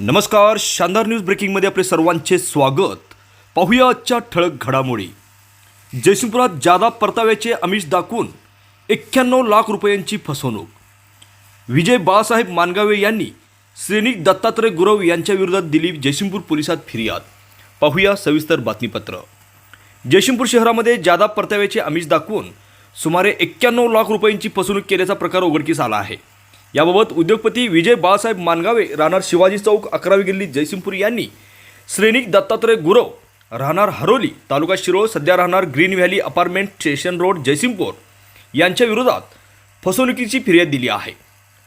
नमस्कार शानदार न्यूज ब्रेकिंगमध्ये आपले सर्वांचे स्वागत. पाहूया आजच्या ठळक घडामोडी. जयसिंगपुरात जादा परताव्याचे आमिष दाखवून एक्क्याण्णव लाख रुपयांची फसवणूक. विजय बाळासाहेब मानगावे यांनी श्रेणिक दत्तात्रय गुरव यांच्या विरोधात दिली जयसिंगपूर पोलिसात फिर्याद. पाहूया सविस्तर बातमीपत्र. जयसिंगपूर शहरामध्ये जादा परताव्याचे आमिष दाखवून सुमारे एक्क्याण्णव लाख रुपयांची फसवणूक केल्याचा प्रकार उघडकीस आला आहे. याबाबत उद्योगपती विजय बाळासाहेब मानगावे राहणार शिवाजी चौक अकरावी गल्ली जयसिंगपूर यांनी श्रेणिक दत्तात्रय गुरव राहणार हरोली तालुका शिरोळ सध्या राहणार Green Valley Apartment Station Road Jaysingpur यांच्या विरोधात फसवणुकीची फिर्याद दिली आहे.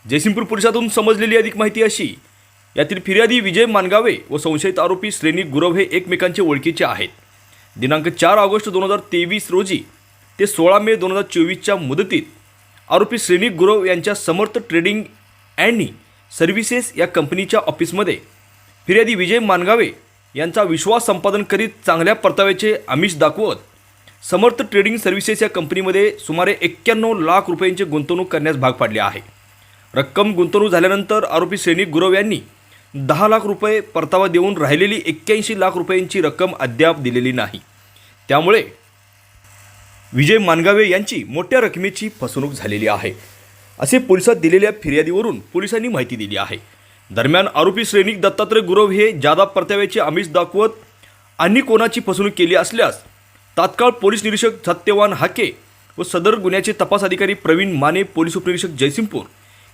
जयसिंगपूर पोलिसातून समजलेली अधिक माहिती अशी यातील फिर्यादी विजय मानगावे व संशयित आरोपी श्रेणी गुरव हे एकमेकांचे ओळखीचे आहेत. दिनांक चार ऑगस्ट दोन हजार तेवीस रोजी ते सोळा मे दोन हजार चोवीसच्या मुदतीत आरोपी श्रेणी गुरव यांच्या समर्थ ट्रेडिंग अँड सर्व्हिसेस या कंपनीच्या ऑफिसमध्ये. फिर्यादी विजय मानगावे यांचा विश्वास संपादन करीत चांगल्या परताव्याचे आमिष दाखवत समर्थ ट्रेडिंग सर्व्हिसेस या कंपनीमध्ये सुमारे एक्क्याण्णव लाख रुपयांची गुंतवणूक करण्यास भाग पाडले आहे. रक्कम गुंतवणूक झाल्यानंतर आरोपी श्रेणी गुरव यांनी दहा लाख रुपये परतावा देऊन राहिलेली एक्क्याऐंशी लाख रुपयांची रक्कम अद्याप दिलेली नाही. त्यामुळे विजय मानगावे यांची मोठ्या रकमेची फसवणूक झालेली आहे. असे पोलिसात दिलेल्या फिर्यादीवरून पोलिसांनी माहिती दिली आहे. दरम्यान आरोपी श्रेणिक दत्तात्रय गुरव हे जादा परताव्याचे आमिष दाखवत आणि कोणाची फसवणूक केली असल्यास तात्काळ पोलीस निरीक्षक सत्यवान हाके व सदर गुन्ह्याचे तपास अधिकारी प्रवीण माने पोलीस उपनिरीक्षक जयसिंगपूर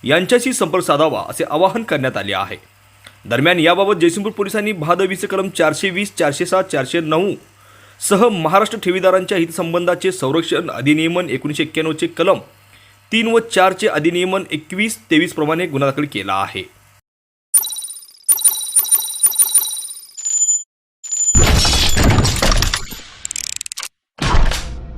यांच्याशी संपर्क साधावा असे आवाहन करण्यात आले आहे. दरम्यान याबाबत जयसिंगपूर पोलिसांनी भादवीचे कलम चारशे वीस चारशे सात चारशे नऊ सह महाराष्ट्र ठेवीदारांच्या हितसंबंधाचे संरक्षण अधिनियमन एकोणीसशे एक्क्याण्णवचे कलम तीन व चारचे अधिनियमन एकवीस तेवीसप्रमाणे गुन्हा दाखल केला आहे.